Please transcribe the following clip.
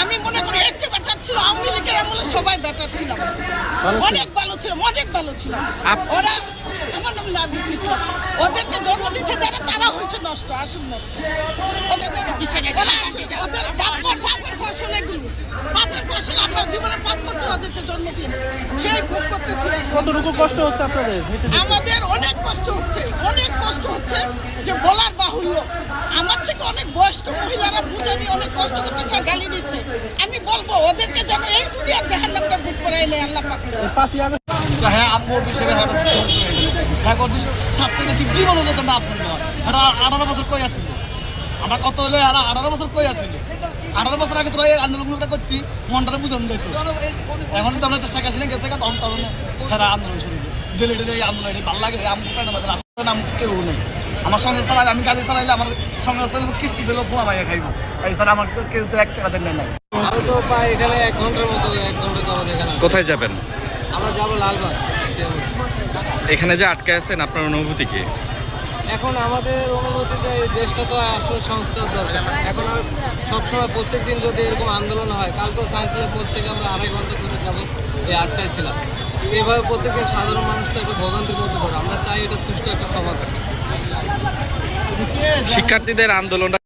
আমি মনে করি এর চেয়ে বেটার ছিল আওয়ামী লীগের আমলে সবাই বেটার ছিলাম অনেক ভালো ছিল অনেক ভালো ছিল। আপ- ওরা আমার নাম নাবিজ ইসলাম ওদেরকে জন্ম দিচ্ছে যারা তারা হয়েছে নষ্ট আসল নষ্ট। ওরা ওদের বাপের বাপের ফসল এগুলো। বাপের ফসল আমরা জীবনে পাপ করছি ওদেরকে জন্ম দিয়ে। সেই ভোগ করতেছি কতটুকু কষ্ট হচ্ছে আপনাদের আমাদের অনেক কষ্ট হচ্ছে অনেক কষ্ট হচ্ছে যে বলার বাহুল্য। আমার থেকে অনেক বয়স্ক মহিলারা বুঝানি অনেক কষ্ট করতেছে আর গালি দিচ্ছে আমি বলব ওদেরকে যেন এই দুনিয়ার বুক করে এনে আল্লাহ পাক। এই পাঁচই আগস্ট হ্যাঁ আম্মু বিষয়ে হ্যাঁ হ্যাঁ ছাত্রীদের জীব জীবন যেত না আপনার হ্যাঁ আঠারো বছর কই আসছিল আমার কত হলে আর আঠারো বছর কই আসছিল আঠারো বছর আগে তোরা এই আন্দোলনগুলোটা করতি মনটা বুঝানো যেত এখন তো আমরা শেখ হাসিনা গেছে তখন তখন হ্যাঁ আন্দোলন শুরু করছে ডেলি ডেলি এই আন্দোলন ভালো লাগে রে আমুক আমাদের নাম কেউ নেই। আমার সঙ্গে চালাই আমি কাজে চালাইলে আমার সঙ্গে চালাইলে কিস্তি দিলেও পোয়া মাইয়া খাইব। এই স্যার আমার কেউ তো এক টাকা দেন না আরও তো প্রায় এখানে এক ঘণ্টার মতো এক ঘণ্টা যাব এখানে। কোথায় যাবেন? আমরা যাব লালবাগ। এখানে যে আটকে আছেন আপনার অনুভূতি কি? এখন আমাদের অনুভূতিতে এই দেশটা তো আসলে সংস্কার দরকার। এখন আর সবসময় প্রত্যেক দিন যদি এরকম আন্দোলন হয় কালকেও সায়েন্স ল্যাব প্রত্যেকে আমরা আড়াই ঘণ্টা ধরে যাব এই আটটায় ছিলাম। এইভাবে প্রত্যেকদিন সাধারণ মানুষ তো একটা ভোগান্তির মধ্যে পড়ে আমরা চাই এটা সুষ্ঠু একটা সমাধান। শিক্ষার্থীদের আন্দোলনটা